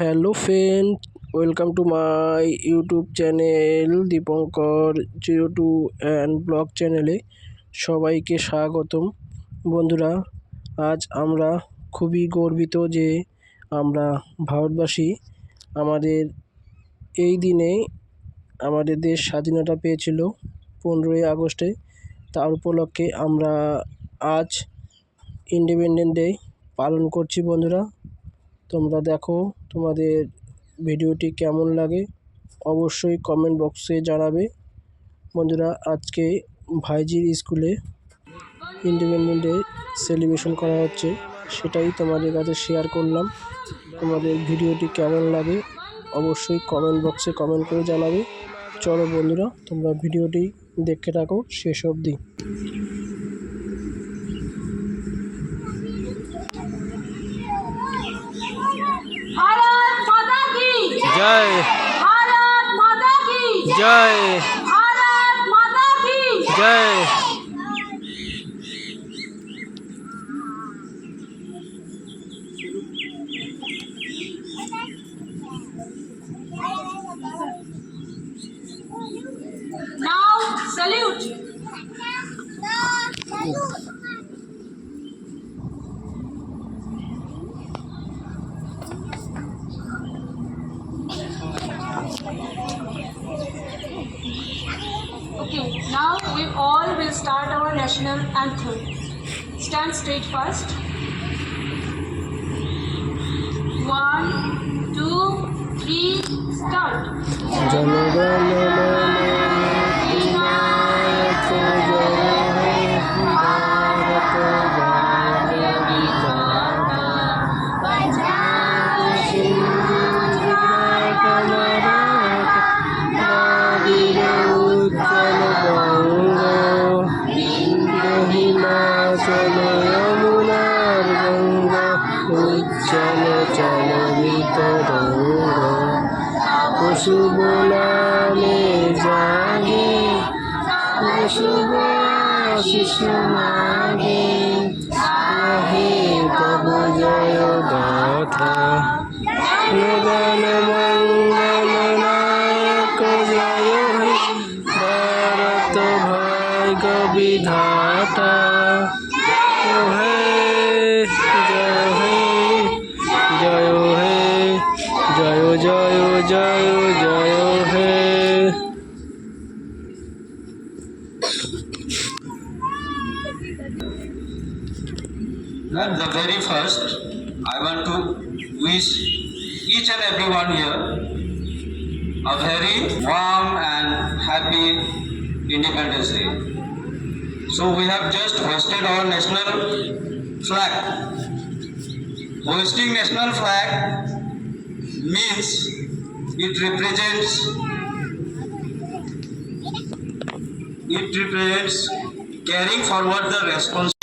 Hello friend, welcome to my YouTube channel Dipankar zero two and blog চ্যানেলে সবাইকে স্বাগতম। বন্ধুরা, আজ আমরা খুবই গর্বিত যে আমরা ভারতবাসী, আমাদের এই দিনে আমাদের দেশ স্বাধীনতা পেয়েছিল পনেরোই আগস্টে। তার উপলক্ষে আমরা আজ ইন্ডিপেন্ডেন্ট ডে পালন করছি বন্ধুরা। তোমরা দেখো তোমাদের ভিডিওটি কেমন লাগে, অবশ্যই কমেন্ট বক্সে জানাবে। বন্ধুরা, আজকে ভাইজির স্কুলে ইন্ডিপেন্ডেন্ট ডে সেলিব্রেশন করা হচ্ছে, সেটাই তোমাদের কাছে শেয়ার করলাম। তোমাদের ভিডিওটি কেমন লাগে, অবশ্যই কমেন্ট বক্সে কমেন্ট করে জানাবে। চলো বন্ধুরা, তোমরা ভিডিওটি দেখে থাকো শেষ অবধি। জয়। জয়। জয়। Okay now we all will start our national anthem. Stand straight first. One two three start পশু বলামে জাগে পশু শিশু মাগে। হে তব জয় গাথা নগন মঙ্গল নায়ক জয় ভারত ভাগ্য বিধাতা, জয় হে জয় হে, জয় জয় জয় জয় হে At the very first, I want to wish each and everyone here a very warm and happy Independence Day. So we have just hoisted our national flag. Hoisting national flag means it represents it represents carrying forward the responsibility.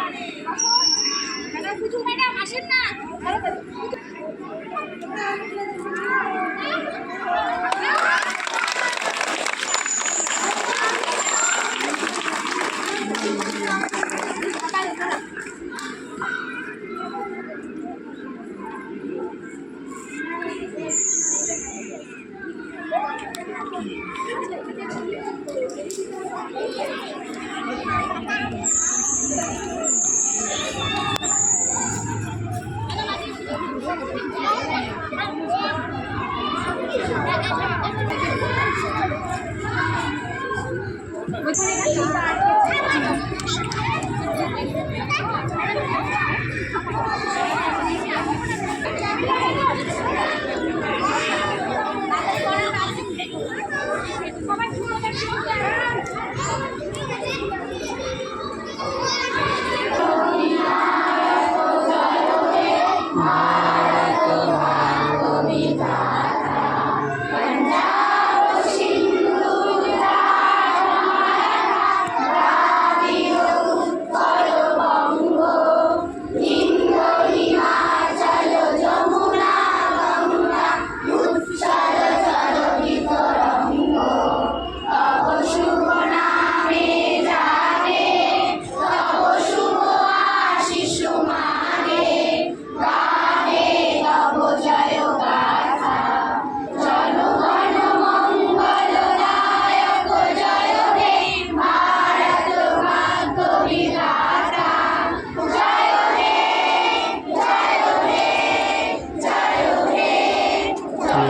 Vamos lá,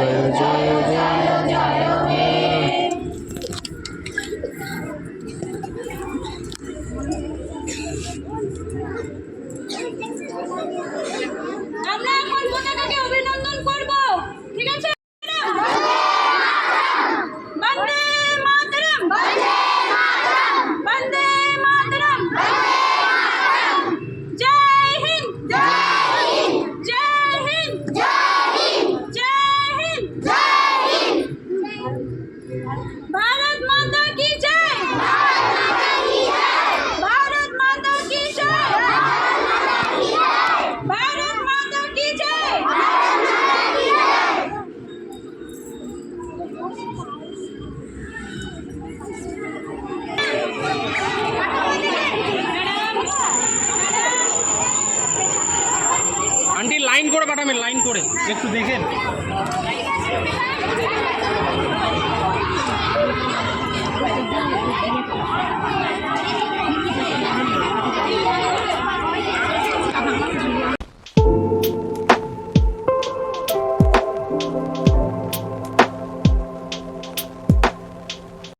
জয় জয় জয় ભારત માતા કી જય.